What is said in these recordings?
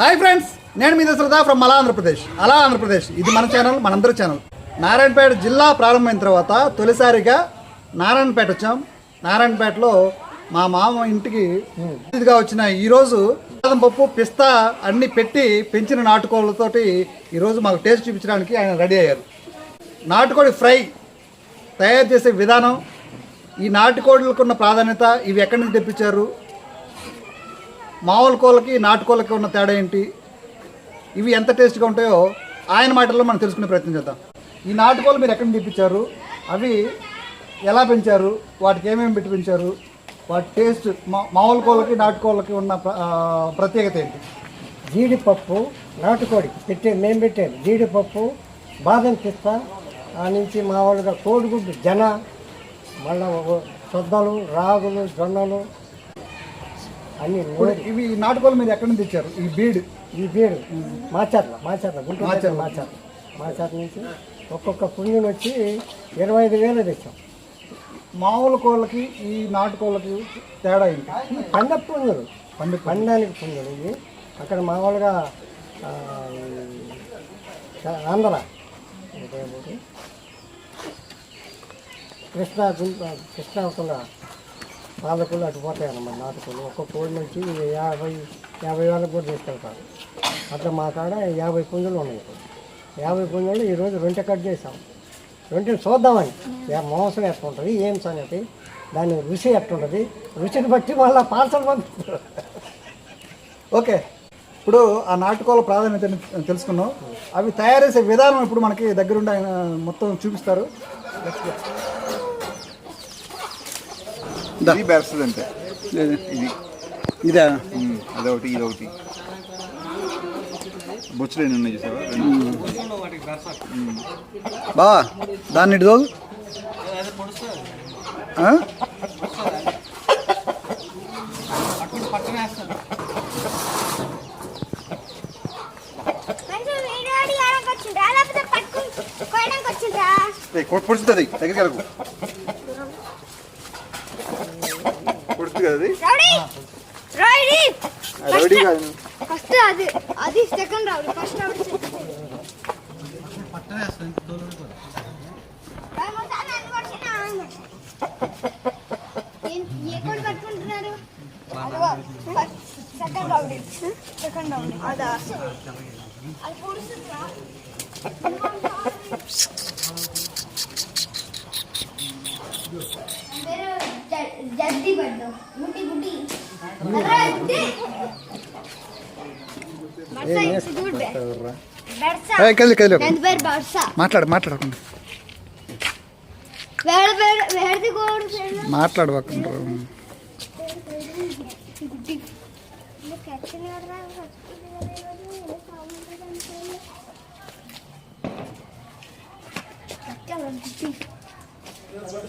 Hi friends నేను మీ Dasharatha from అలా ఆంధ్రప్రదేశ్. అలా ఆంధ్రప్రదేశ్. ఇది మన ఛానల్ మనందరి ఛానల్ నారాయణపేట జిల్లా ప్రారంభమైన తర్వాత తొలిసారిగా నారాయణపేట వచ్చాం. నారాయణపేటలో మా మామ ఇంటికి ఇదిగా వచ్చిన ఈరోజు బాదం పప్పు పిస్తా అన్ని పెట్టి పెంచిన నాటుకోళ్ళతోటి ఈరోజు మాకు టేస్ట్ చూపించడానికి ఆయన రెడీ అయ్యారు. నాటుకోడి ఫ్రై తయారు చేసే విధానం ఈ నాటుకోడులకు ఉన్న ప్రాధాన్యత ఇవి ఎక్కడి నుంచి తెప్పించారు మామూలు కోళ్ళకి నాటుకోళ్ళకి ఉన్న తేడా ఏంటి? ఇవి ఎంత టేస్ట్గా ఉంటాయో ఆయన మాటల్లో మనం తెలుసుకునే ప్రయత్నం చేద్దాం. ఈ నాటుకోళ్ళు మీరు ఎక్కడ తెప్పించారు? అవి ఎలా పెంచారు? వాటికి ఏమేమి పెట్టి పెంచారు? వాటి టేస్ట్ మామూలు కోళ్ళకి నాటుకోళ్ళకి ఉన్న ప్రత్యేకత ఏంటి? జీడిపప్పు నాటుకోడి పెట్టే మేము పెట్టాను జీడిపప్పు బాదం పిస్తా ఆ నుంచి మామూలుగా కోడిగుడ్డు జన మళ్ళా సొద్దలు రాగులు జొన్నలు అన్ని ఇవి నాటుకోళ్ళు మీరు ఎక్కడి నుంచి తెచ్చారు? ఈ బీడ్. ఈ పేరు మాచర్ల మాచర్ల గుంటూరు మాచర్ల. మాచర్ల. మాచర్ల నుంచి ఒక్కొక్క పుంజుని వచ్చి ఇరవై ఐదు వేలు తెచ్చాం. మామూలు కోళ్ళకి ఈ నాటుకోళ్ళకి తేడా ఏంటి? పండ పుంజులు పండు పండానికి పుంజులు ఇవి. అక్కడ మామూలుగా ఆంధ్ర? కృష్ణా గుంట కృష్ణా పాలకులు అటు పోతాయి అన్నమాట నాటుకులు ఒక్కొక్క కోడి నుంచి యాభై యాభై వేలకు కూడా తీసుకెళ్తారు. అట్లా మా కాడ యాభై పుంజులు ఉన్నాయి ఇప్పుడు. యాభై పుంజులు ఈరోజు రొంటె కట్ చేసాం రొంటెని చూద్దామని. మోసం మాంసం ఎట్లుంటుంది ఏం సంగతి? దాని రుచి ఎట్లుంటుంది? రుచిని బట్టి మళ్ళీ పార్సల్ పంపిస్తారు. ఓకే. ఇప్పుడు ఆ నాటుకోళ్ళ ప్రాధాన్యత తెలుసుకున్నాం. అవి తయారు చేసే విధానం ఇప్పుడు మనకి దగ్గరుండి ఆయన మొత్తం చూపిస్తారు. ఇది బెరస్తుంది అంతే. ఇది. ఇదే? ఉమ్, అదొకటి ఇదొకటి. బొచ్చులు ఎన్ని ఉన్నాయి చూసావా? రెండు. బావా దాన్ని ఇటు తోలు? మంచిగా వీడియో తీయడానికి వచ్చిండ్రా లేకపోతే పట్టుకుని కోయడానికి వచ్చిండ్రా ఏయ్, కొ- పొడుస్తుంది అది దగ్గరికి వెళ్ళకు పొడుస్తుంది కదా అది రౌడీ! కాదు. ఫస్ట్ అది అది సెకండ్ రౌడీ ఫస్ట్ రౌడీ ఏ కోడి పట్టుకుంటున్నారు? Second rowdy. Second rowdy. అదా. అది ಜಲ್ದಿ ಬಡ್ಡು ಗುಟಿ ಗುಟಿ ಮಾತಾಡು ಮಾತಾಡ್ಕೊಂಡು ಮಾತಾಡ್ಬೇಕು Thank you.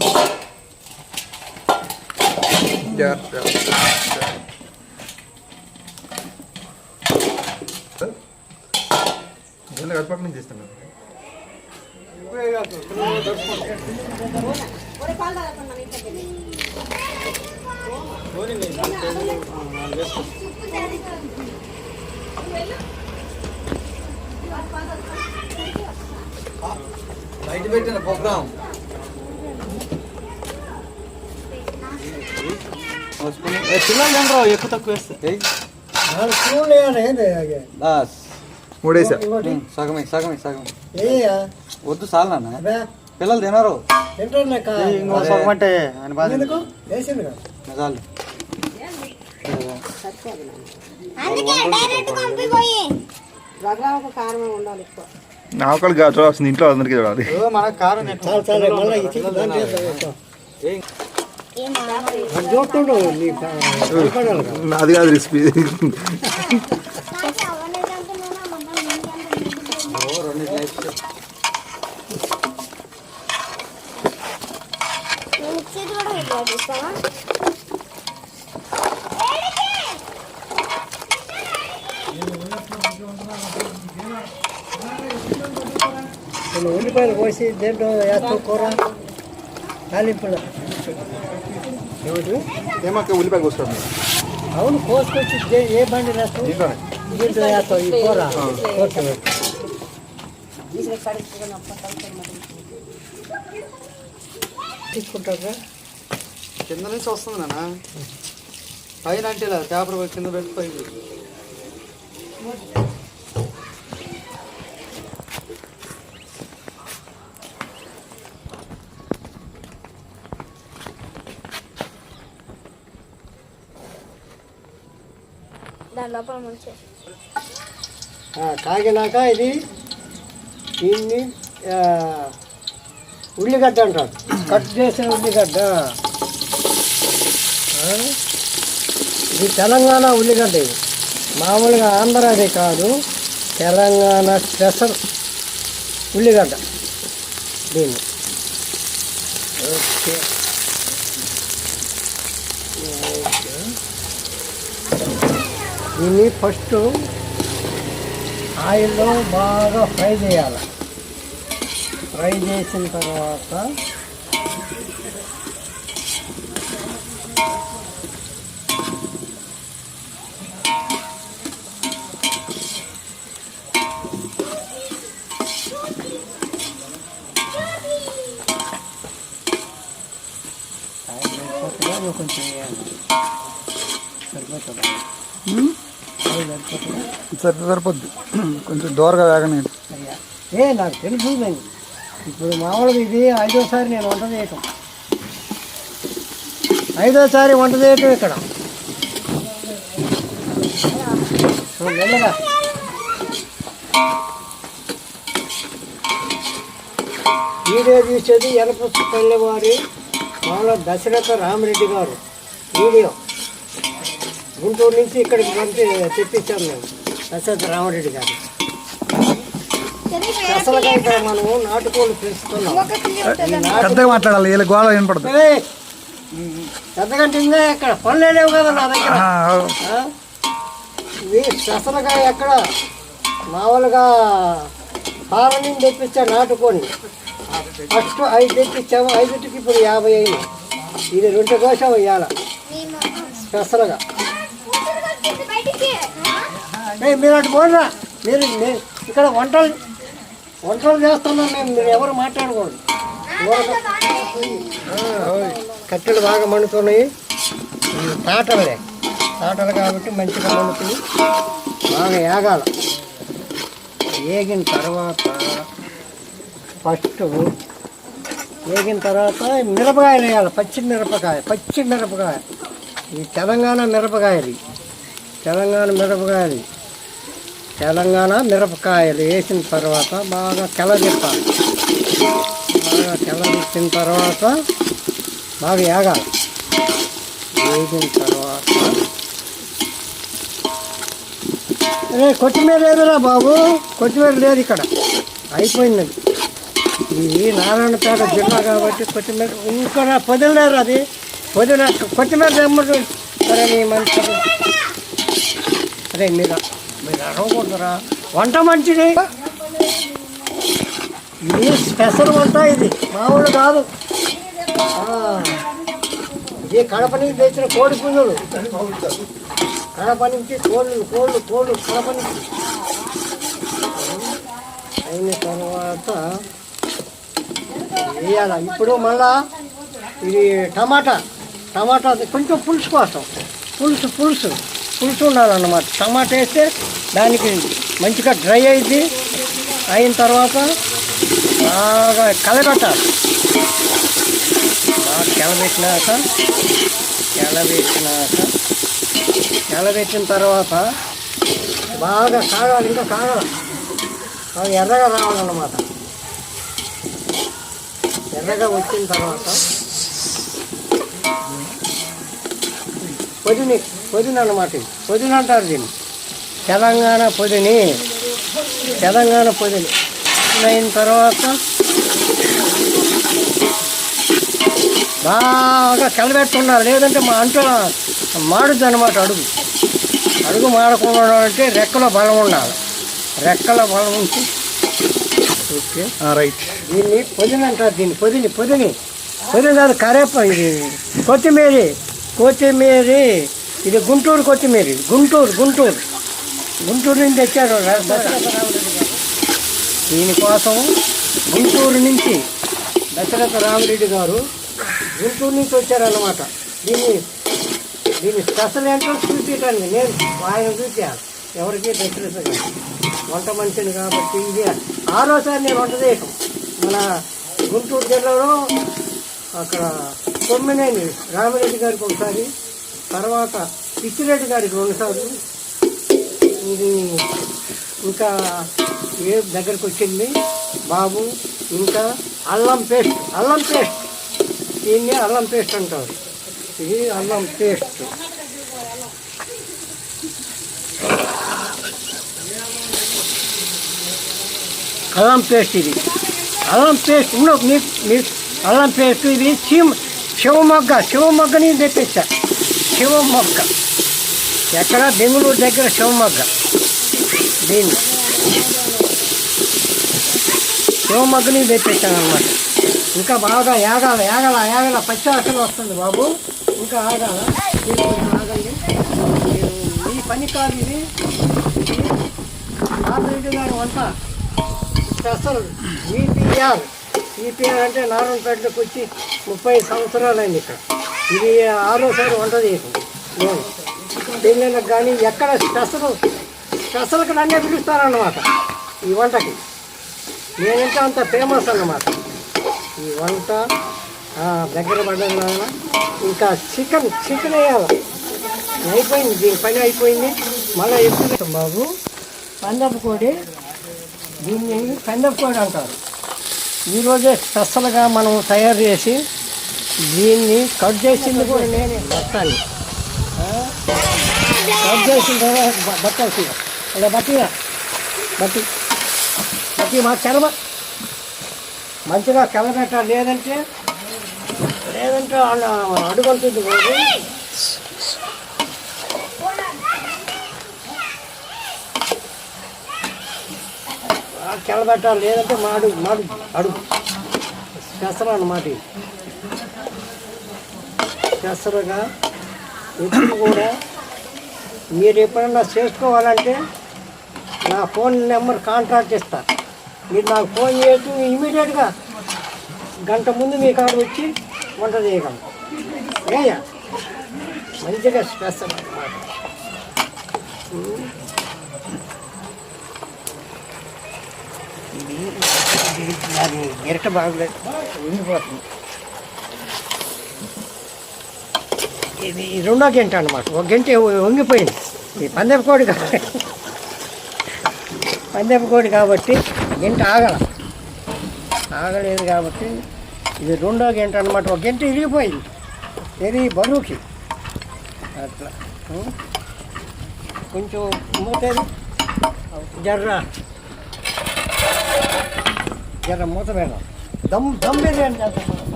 Yeah, yeah, yeah. తక్కువ మూడేసా సగమే సగమే వద్దు చాలు నాన్న పిల్లలు తినరు అంటే చాలు కాదు ఇంట్లో అందరికీ చూడాలి ఓ, మనకు కారం అది కాదు రెసిపీ. ఉల్లిపాయలు కోసి దేంట్లో వేస్తాం కూర? తాలింపులో. ఏమిటి? ఏమక్క ఉల్లిపాయలు కోసుకోండి. అవును కోసుకొచ్చి దే- ఏ బండి వేస్తాం దీంట్లోనే దీంట్లో వేస్తాం ఈ కూర. Okay okay. తీసుకుంటారా కింద నుంచి వస్తుంది నాన్న. పైన అంటే ఇలా పేపర్ కింద పెట్టి పైకి లోపల కాగినాక ఇది దీన్ని ఉల్లిగడ్డ అంటారు. కట్ చేసిన ఉల్లిగడ్డ. ఇది తెలంగాణ ఉల్లిగడ్డ ఇది. మామూలుగా ఆంధ్రాది కాదు. తెలంగాణ స్పెషల్ ఉల్లిగడ్డ దీన్ని. ఓకే. ఇవి ఫస్ట్ ఆయిల్లో బాగా ఫ్రై చేయాలి. ఫ్రై చేసిన తర్వాత కొంచెం వేయాలి. సరిపోతుందా? అయిపోతుందా సరిపోద్ది. కొంచెం దూరగా వేగనే ఏ నాకు తెలుసు నేను. ఇప్పుడు మామూలుగా ఇది ఐదోసారి నేను వంట చేయటం. ఐదోసారి వంట చేయటం ఇక్కడ. చూడు, వీడియో తీసేది ఎనపల్లి వారి మామూలు దశరథ రామరెడ్డి గారు. వీడియో. గుంటూరు నుంచి ఇక్కడికి పంపి తెప్పించాను నేను. దశరథ రామరెడ్డి గారు. అసలుగా ఇక్కడ మనము నాటుకోళ్ళు పెంచుతున్నాం. పెద్దగా మాట్లాడాలి వీళ్ళ గోళ వినపడదు. ఏయ్! పెద్దగంటే ఇంకా ఎక్కడ పనులే లేవు కదా నా దగ్గర? ఇవి స్పెషల్గా ఎక్కడ మామూలుగా ఫారం నుంచి తెప్పించా నాటుకోండి. ఫస్ట్ ఐదు తెప్పించాము ఐదుటికి ఇప్పుడు యాభై అయింది ఇది రెండు కోసం ఇవ్వాలి స్పెషల్గా మీరు అటు పోండిరా. మీరు ఇక్కడ వంటలు వంటలు చేస్తున్నాం మేము మీరు ఎవరు మాట్లాడకూడదు కట్టెలు బాగా మండుతున్నాయి. తాటలే. తాటలు కాబట్టి మంచిగా మండుతుంది బాగా ఏగాల. ఏగిన తర్వాత ఫస్ట్ వేగిన తర్వాత మిరపకాయలు వేయాలి. పచ్చి మిరపకాయ పచ్చి మిరపకాయ. ఈ తెలంగాణ మిరపకాయలు తెలంగాణ మిరపకాయలు తెలంగాణ మిరపకాయలు వేసిన తర్వాత బాగా తెల్లదిప్పాలి బాగా తెల్లదిప్పిన తర్వాత బాగా వేగాలి. వేగిన తర్వాత అరే కొత్తిమీర లేదురా బాబు. కొత్తిమీర లేదు ఇక్కడ. అయిపోయింది. ఇది నారాయణపేట జిల్లా కాబట్టి కొత్తిమీర ఇంకా పొదిలేరు అది. పొదిన కొత్తిమీర తెమ్మంటు సరే నీ మంచి అరే మీరు మీరు అడగకూడదురా వంట మంచిది. ఇది స్పెషల్ వంట ఇది. మామూలు కాదు. ఇది కడప నుంచి తెచ్చిన కోడి పుంజులు. కడప నుంచి కోళ్ళు కోళ్ళు కోళ్ళు కడప నుంచి. అయిన తర్వాత వేయాల. ఇప్పుడు మళ్ళా ఇది టమాటా. టమాటా కొంచెం పులుసు కోసం. పులుసు పులుసు. పులుసు ఉండాలన్నమాట టమాటా వేస్తే దానికి మంచిగా డ్రై అయింది. అయిన తర్వాత బాగా కలబెట్టాలి బాగా కలబెట్టినాక కలబెట్టినాక కలబెట్టిన తర్వాత బాగా కాగాలి ఇంకా కాగాలి. బాగా ఎర్రగా రావాలన్నమాట. ఎర్రగా వచ్చిన తర్వాత పొదిని పొదిని అన్నమాట ఇది. పొదిని అంటారు దీన్ని. తెలంగాణ పొదిని. తెలంగాణ పొదిని. అయిన తర్వాత బాగా కలబెట్టున్నారు లేదంటే మా అంటూ మాడుద్ది అనమాట అడుగు. అడుగు మాడకుండా అంటే రెక్కలో బలం ఉండాలి. రెక్కల బలం ఉంచి ఓకే. రైట్. దీన్ని పొదిని అంటారు దీన్ని. పొదిని పొదిని. పొదిని కాదు కరేప ఇది. కొత్తిమీర. కొత్తిమీర ఇది గుంటూరు కొత్తిమీర ఇది. గుంటూరు గుంటూరు. గుంటూరు నుంచి తెచ్చారు దీనికోసం గుంటూరు నుంచి దశరథ రామిరెడ్డి గారు గుంటూరు నుంచి వచ్చారన్నమాట. దీన్ని దీని స్పెషల్ ఏంటో చూపించండి నేను ఆయన చూసాను ఎవరికి దశరథ గారు? వంట మనిషిని కాబట్టి ఇది. ఆరోసారి నేను వంట చేయటం. మన గుంటూరు జిల్లాలో అక్కడ కొమ్మినేని రామిరెడ్డి గారికి ఒకసారి తర్వాత పిచ్చిరెడ్డి గారికి రెండుసార్లు ఇది ఇంకా ఏ దగ్గరకు వచ్చింది? బాబు ఇంకా అల్లం పేస్ట్ అల్లం పేస్ట్. దీన్ని అల్లం పేస్ట్ అంటారు. ఇది అల్లం పేస్ట్. అల్లం పేస్ట్ ఇది. అల్లం పేస్ట్ ఉన్న మీ మీ అల్లం పేస్ట్ ఇది శివ శివమొగ్గ శివమొగ్గని తెప్పించా శివమొగ్గ. ఎక్కడ బెంగళూరు దగ్గర శివమొగ్గ. దీన్ని. శివమొగ్గని తెప్పించాను అనమాట ఇంకా బాగా యాగాల యాగాల యాగాల పచ్చి అసలు వస్తుంది బాబు. ఇంకా ఆగాల. ఆగండి ఈ పని కాదు ఇది. ఆపరేటర్ గారు వంట స్పెషల్. ఈపీఆర్ ఈపీఆర్ అంటే నారాయణపేటకు వచ్చి ముప్పై సంవత్సరాలు అయింది ఇక్కడ. ఇది ఆరోసారి వంట చేయటం నేను. పెళ్ళిళ్ళకి కానీ ఎక్కడ స్పెషల్ స్పెషల్కి నన్నే పిలుస్తారన్నమాట ఈ వంటకి. నేనంటే అంత ఫేమస్ అన్నమాట. ఈ వంట దగ్గర పడ్డం ఇంకా చికెన్ చికెన్ వేయాలి. అయిపోయింది దీని పని అయిపోయింది. మళ్ళీ ఎప్పుడు బాబు? పందపు కోడి. దీన్ని పందపు కోడి అంటారు. ఈరోజే స్పెషల్గా మనం తయారు చేసి దీన్ని కట్ చేసింది కూడా నేనే బట్టాలి. కట్ చేసిన తర్వాత బ- బట్టాలి అలా బట్టిగా బట్టి. బట్టి మా చలమ మంచిగా కలబెట్టాలి లేదంటే లేదంటే వాళ్ళ అడుగుంటుంది బాబు కెలబెట్టాలి లేదంటే మాడు మాడు అడుగు. పెసర అన్నమాట. పెసరగా ఇప్పుడు కూడా మీరు ఎప్పుడన్నా చేసుకోవాలంటే నా ఫోన్ నెంబర్ కాంటాక్ట్ ఇస్తా మీరు నాకు ఫోన్ చేసి ఇమీడియట్గా గంట ముందు మీ కాడ వచ్చి వంట చేయగలం ఏయా మంచిగా స్పెషల్ అన్నమాట అది గిరట బాగలేదు ఉండిపోతుంది ఇది రెండో గంట అనమాట ఒక గంట వంగిపోయింది ఈ పందెపు కోడి కాబట్టి పందెపు కోడి కాబట్టి గంట ఆగల. ఆగలేదు కాబట్టి ఇది రెండో గంట అనమాట ఒక గంట ఇరిగిపోయింది. ఇరిగి బరువుకి? అట్లా. కొంచెం మూతేది. జర్ర. జర్ర మూత పెడదాం దమ్ దమ్ బిర్యానీ చేద్దాం మనం.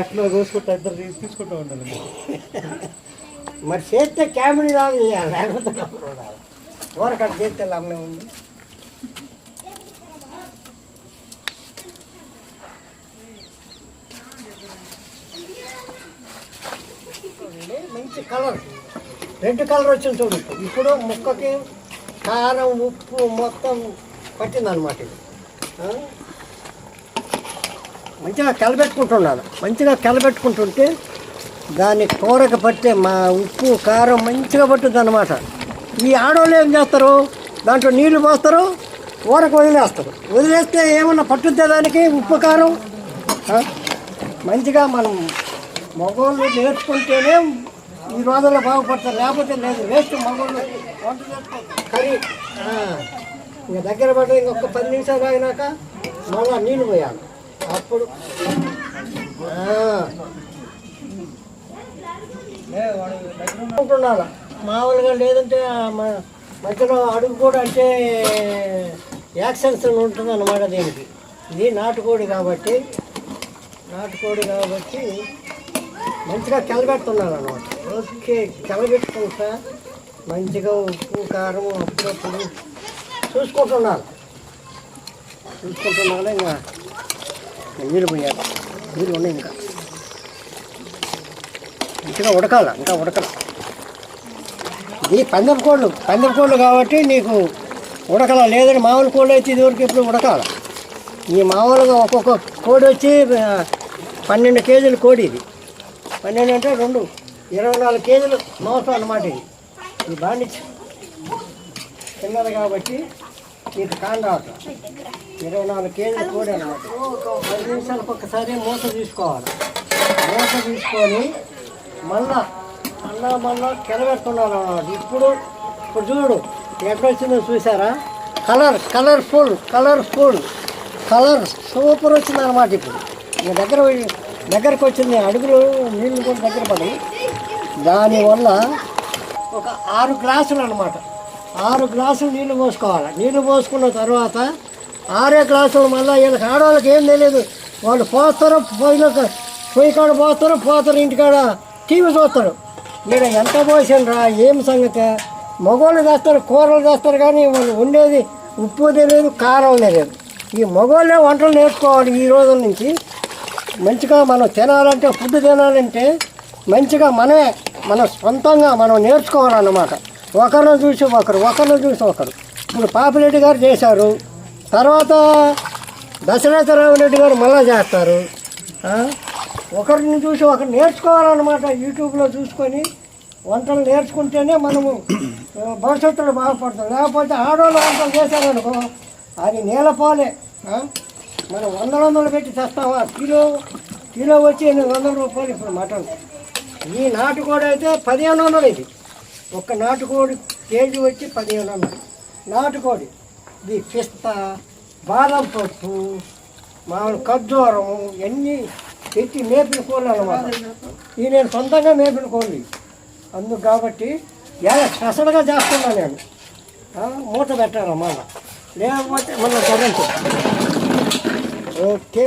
ఎట్లా కోసుకుంటా ఇద్దరు తీసుకుంటూ ఉండాలి. మరి చేస్తే క్యామెరీ రాదు చేయాలి లేకపోతే కబురు రాదు ఊరకట్ట చేస్తే లాభమే ఉంది? మంచి కలర్. రెడ్ కలర్ వచ్చింది చూడు. ఇప్పుడు ముక్కకి కారం ఉప్పు మొత్తం పట్టిందనమాట ఇది? మంచిగా కలబెట్టుకుంటున్నాను. మంచిగా కలబెట్టుకుంటుంటే దాన్ని కూరకు పట్టే మా ఉప్పు కారం మంచిగా పట్టుద్ది అనమాట ఈ ఆడవాళ్ళు ఏం చేస్తారు? దాంట్లో నీళ్ళు పోస్తారు కూరకు వదిలేస్తారు. వదిలేస్తే ఏమన్నా పట్టుద్దే దానికి? ఉప్పు కారం? మంచిగా మనం మగవాళ్ళు నేర్చుకుంటేనే ఈ రోజుల్లో బాగుపడతారు. లేకపోతే లేదు. వేస్ట్ మగవాళ్ళు వంట కర్రీ. ఇంకా దగ్గర పడ్డ ఇంకొక పది నిమిషాలు అయినాక మళ్ళీ నీళ్ళు పోయాలి. అప్పుడు. ఉంటున్నాను మామూలుగా లేదంటే మధ్యలో అడుగు కూడా అంటే యాక్సెన్స్ ఉంటుంది అన్నమాట దీనికి. ఇది నాటుకోడి కాబట్టి నాటుకోడి కాబట్టి మంచిగా కెలబెడుతున్నాను అనమాట ఓకే కెలబెట్టుకుంటా మంచిగా ఉప్పు కారం అప్పుడప్పుడు చూసుకుంటున్నాను చూసుకుంటున్నాను ఇంకా? నీళ్ళు పోయాలి. నీళ్ళు ఉన్నాయి ఇంకా. మంచిగా ఉడకాల ఇంకా ఉడకాల. ఇది పందెం కోళ్ళు పందెం కోళ్ళు కాబట్టి నీకు ఉడకల లేదని మామూలు కోళ్ళు అయితే ఇదివరకు ఇప్పుడు ఉడకాల. ఈ మామూలుగా ఒక్కొక్క కోడి వచ్చి పన్నెండు కేజీలు కోడి ఇది. పన్నెండు అంటే రెండు ఇరవై నాలుగు కేజీలు మాంసం అన్నమాట ఇది. ఈ బాండి చిన్నది కాబట్టి నీకు కాండావటం ఇరవై నాలుగు కేజీల కోడి అన్నమాట. పది నిమిషాలకు ఒక్కసారి మూత తీసుకోవాలి. మూత తీసుకొని మళ్ళా మళ్ళా మళ్ళా కెలబెడుతున్నారు అన్నమాట. ఇప్పుడు ఇప్పుడు చూడు ఎక్కడొచ్చిందో చూసారా? Colour colourful colourful colour super వచ్చింది అనమాట ఇప్పుడు. ఇంకా దగ్గర దగ్గరకు వచ్చింది అడుగులు నీళ్ళు కూడా దగ్గర పడి. దానివల్ల ఒక ఆరు గ్లాసులు అనమాట ఆరు గ్లాసులు నీళ్ళు పోసుకోవాలి. నీళ్ళు పోసుకున్న తర్వాత ఆరే గ్లాసులు మళ్ళీ వీళ్ళకి ఆడవాళ్ళకి ఏం తెలియదు వాళ్ళు పోస్తారు పోయిన పొయ్యి కాడ పోస్తారు పోతారు ఇంటికాడ టీవీ చూస్తారు. మీరు ఎంత పోసిండ్రా ఏం సంగతి? మగవాళ్ళు చేస్తారు కూరలు చేస్తారు కానీ వాళ్ళు ఉండేది ఉప్పు తెలియదు కారం తెలియదు ఈ మగవాళ్ళే వంటలు నేర్చుకోవాలి ఈ రోజుల నుంచి. మంచిగా మనం తినాలంటే ఫుడ్ తినాలంటే మంచిగా మనమే మన సొంతంగా మనం నేర్చుకోవాలన్నమాట. ఒకరిని చూసి ఒకరు ఒకరిని చూసి ఒకరు. ఇప్పుడు పాపిరెడ్డి గారు చేశారు. తర్వాత దశరథరావు రెడ్డి గారు మళ్ళా చేస్తారు. ఒకరిని చూసి ఒకరు నేర్చుకోవాలన్నమాట యూట్యూబ్లో చూసుకొని. వంటలు నేర్చుకుంటేనే మనము భవిష్యత్తులో బాగుపడతాం. లేకపోతే ఆడవాళ్ళు వంటలు చేశారనుకో అది నేలపాలే మనం వందల వందలు పెట్టి తెస్తామా కిలో కిలో వచ్చి ఎనిమిది వందల రూపాయలు ఇప్పుడు మటన్. ఈ నాటుకోడి అయితే పదిహేను వందలు ఇది. ఒక నాటుకోడి కేజీ వచ్చి పదిహేను అన్నారు నాటుకోడి ఇది పిస్తా బాదం పప్పు మామూలు ఖర్జూరం ఇవన్నీ పెట్టి మేపిన కోళ్ళు అనమాట ఇవి నేను సొంతంగా మేపిన కోళ్ళు అందుకు కాబట్టి ఎలా స్పెషల్గా చేస్తున్నా నేను. ఆ, మూట పెట్టాలన్నమాట లేకపోతే మన కరెంటు ఓకే.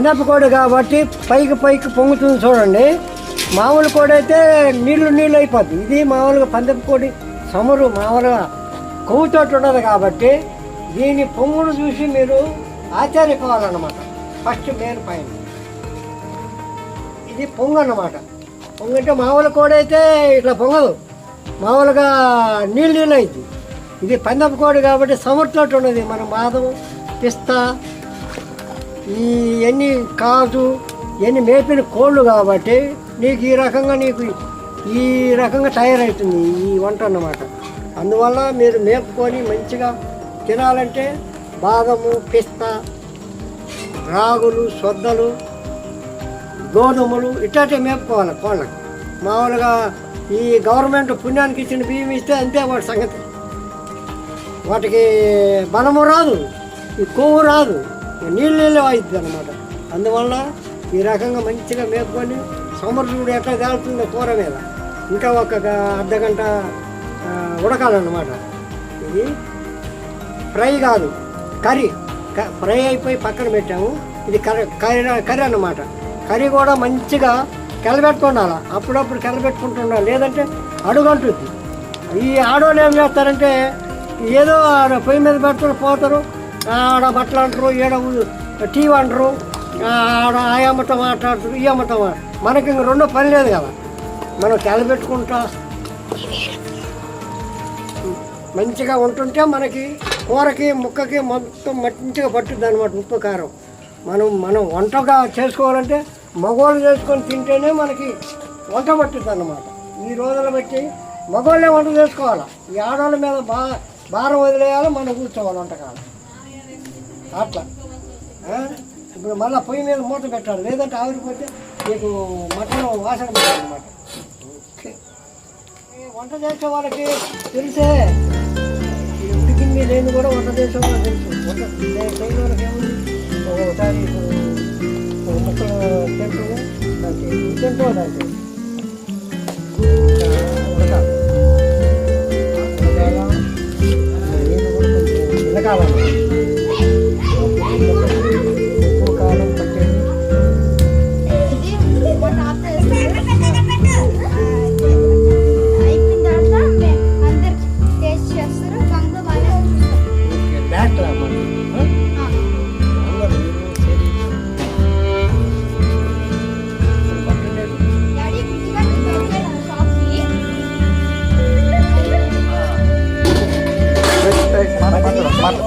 కన్నప్ప కోడి కాబట్టి పైకి పైకి పొంగుతుంది చూడండి. మామూలు కోడి అయితే నీళ్ళు నీళ్ళు అయిపోద్ది. ఇది మామూలుగా పందపు కోడి సమురు మామూలుగా కొవ్వుతోటి ఉండదు కాబట్టి దీని పొంగును చూసి మీరు ఆశ్చర్యపోవాలన్నమాట. ఫస్ట్ మెయిన్ పైన ఇది పొంగు అన్నమాట. పొంగు అంటే మామూలు కోడి అయితే ఇట్లా పొంగదు. మామూలుగా నీళ్ళు నీళ్ళు అయింది ఇది పందపు కోడి కాబట్టి సమురుతోటి ఉన్నది. మన బాదం పిస్తా ఈ ఎన్ని కాజు ఎన్ని మేపిన కోళ్ళు కాబట్టి నీకు ఈ రకంగా నీకు ఈ రకంగా తయారవుతుంది ఈ వంట అన్నమాట. అందువల్ల మీరు మేపుకొని మంచిగా తినాలంటే బాదము పిస్తా రాగులు సొద్దలు గోధుమలు ఇట్లాంటివి మేపుకోవాలి కోళ్ళకి. మామూలుగా ఈ గవర్నమెంట్ పుణ్యానికి ఇచ్చిన బియ్యం ఇస్తే అంతే వాటి సంగతి. వాటికి బలము రాదు ఈ కొవ్వు రాదు. నీళ్ళు నీళ్ళే వాయిద్ది అనమాట అందువల్ల ఈ రకంగా మంచిగా మేపుకొని సముద్రుడు ఎట్లా తేలుతుందో కూర మీద. ఇంకా ఒక అర్ధ గంట ఉడకాలన్నమాట. ఇది ఫ్రై కాదు కర్రీ. క- ఫ్రై అయిపోయి పక్కన పెట్టాము. ఇది కర్రీ కర్రీ కర్రీ అన్నమాట. కర్రీ కూడా మంచిగా కలబెట్టుకుండాలి. అప్పుడప్పుడు కెలబెట్టుకుంటుండాలి లేదంటే అడుగంటుంది ఈ ఆడవాళ్ళు ఏం చేస్తారంటే ఏదో ఆడ పొయ్యి మీద పెట్టుకుని పోతారు. ఆడ బట్టలు అంటారు ఈడ టీ అంటారు ఆడ ఆ అమ్మటం మాట్లాడుతారు ఈ అమ్మటం మనకి ఇంక రెండో పని లేదు కదా. మనం కెలబెట్టుకుంటా మంచిగా ఉంటుంటే మనకి కూరకి ముక్కకి మొత్తం మంచిగా పట్టుద్ది అనమాట ఉప్పు కారం. మనం మనం వంటగా చేసుకోవాలంటే మగవాళ్ళు చేసుకొని తింటేనే మనకి వంట పట్టుద్ది అన్నమాట. ఈ రోజులు బట్టి మగవాళ్ళే వంట చేసుకోవాలి? ఈ ఆడవాళ్ళ మీద బా భారం వదిలేయాలి మనం కూర్చోవాలి వంటకాలం. అట్లా ఇప్పుడు మళ్ళీ పొయ్యి మీద మూత పెట్టాలి. లేదంటే ఆవిరిపోతే మీకు మటన్ వాసన అనమాట వంట చేసే వాళ్ళకి తెలిసే ఉడికింది లేని కూడా వంట చేసే వాళ్ళకి తెలుసు. వంట చేయని వాళ్ళకి ఏముంది? ఒకసారి ఒక ముక్కలు తింటూ దానికి తింటూ దానికి. ఉడకాలి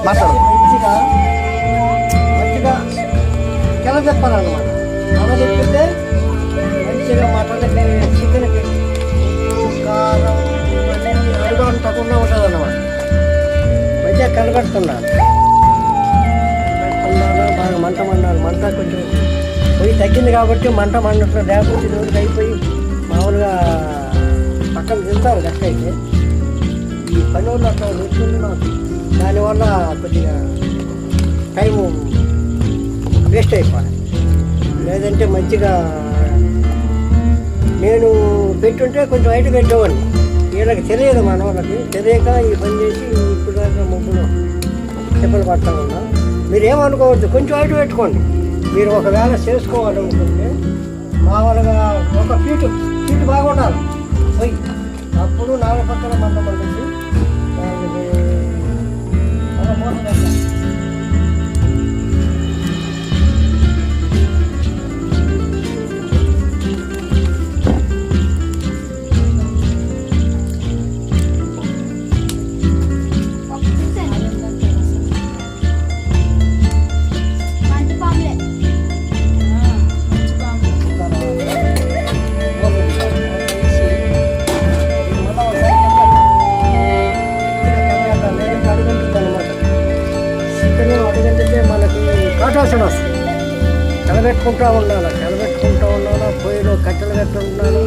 మాట్లాడు మంచిగా మంచిగా కెల చెప్పాలన్నమాట? కెల చెప్పితే మంచిగా మటన్కి చికెన్కి కారం ఇవన్నీ అడుగు అంటకుండా ఉంటుంది అన్నమాట మంచిగా కలబెడుతున్నాను కలబెడుతున్నాను బాగా మంట మండాలి. మంట కొంచెం పొయ్యి తగ్గింది కాబట్టి మంట మండటం లేకపోతే రోజులు అయిపోయి మామూలుగా పక్కన తింటారు లెక్క అయితే. ఈ పని వాళ్ళు అట్లా వస్తుంది నాకు. దానివల్ల కొద్దిగా టైము వేస్ట్ అయిపోవాలి. లేదంటే మంచిగా నేను పెట్టుంటే కొంచెం బయట పెట్టేవాడిని వీళ్ళకి తెలియదు మన వాళ్ళకి తెలియక ఈ పని చేసి ఇప్పుడు దాకా ముగ్గురు చెప్పులు పడతా ఉన్నా. మీరు ఏమనుకోవద్దు కొంచెం బయట పెట్టుకోండి. మీరు ఒకవేళ చేసుకోవాలనుకుంటే మామూలుగా ఒక ఫీటు ఫీటు బాగుండాలి. పోయి. అప్పుడు నాలుగు పక్కన మంద మంది ఒక మూత పెట్టాలి కలబెట్టుకుంటా ఉండాలి కలబెట్టుకుంటా ఉండాలి పొయ్యిలో కట్టెలు పెట్టుకుంటున్నాను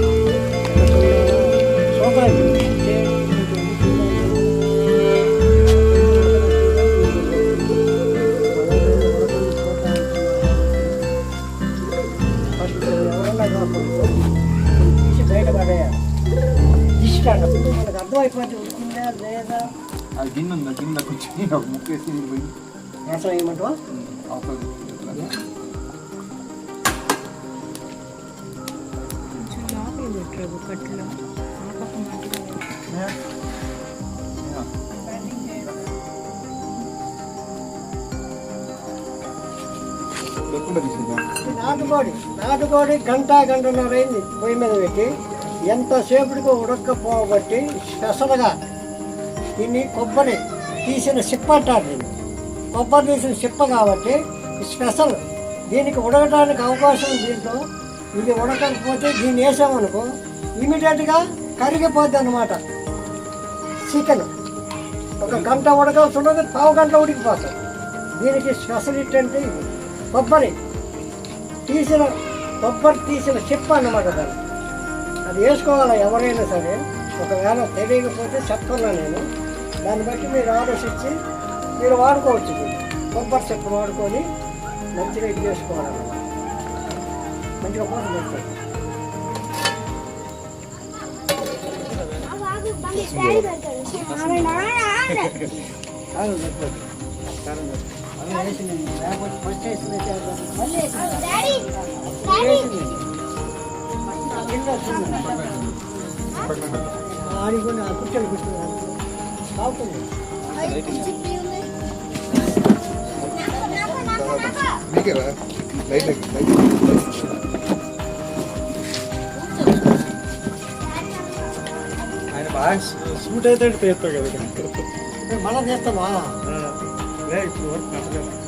దిష్టి అంట మనకు అర్థమైపోతే ఉడికిందా లేదా? గిన్నె గిన్నె కొంచెం ఒక ముక్క వేసి నాటుకోడి గంట గంటన్నరైంది పొయ్యి మీద పెట్టి ఎంతసేపటికి ఉడక్కపోబట్టి స్పెషల్గా దీన్ని కొబ్బరి తీసిన సిప్ప అంటారు దీన్ని. కొబ్బరి తీసిన సిప్ప కాబట్టి స్పెషల్. దీనికి ఉడకడానికి అవకాశం ఉంది దీంట్లో. ఇది ఉడకకపోతే దీన్ని వేసామనుకో ఇమీడియట్గా కరిగిపోద్ది అనమాట చికెన్. ఒక గంట ఉడకాల్సి ఉండదు పావు గంట ఉడికిపోతుంది దీనికి స్పెషల్ ఏంటంటే కొబ్బరి తీసిన కొబ్బరి తీసిన చిప్ప అన్నమాట దాన్ని. అది వేసుకోవాలి ఎవరైనా సరే ఒకవేళ తెలియకపోతే చెప్తున్నా నేను? దాన్ని బట్టి మీరు ఆలోచించి మీరు వాడుకోవచ్చు. కొబ్బరి చెప్పును వాడుకొని మంచిగా ఇది చేసుకోవాలన్నమాట మంచిగా కారం కారం ఫస్ట్ వేసింది మళ్ళీ ఆడికొని ఆ కుర్చీలు నాకు నాకు మీకేరా లైట్ ఆయన బాగా సూట్ అయితే తీస్తావు కదా మళ్ళీ చేస్తావా? లే ఇప్పుడు వరకు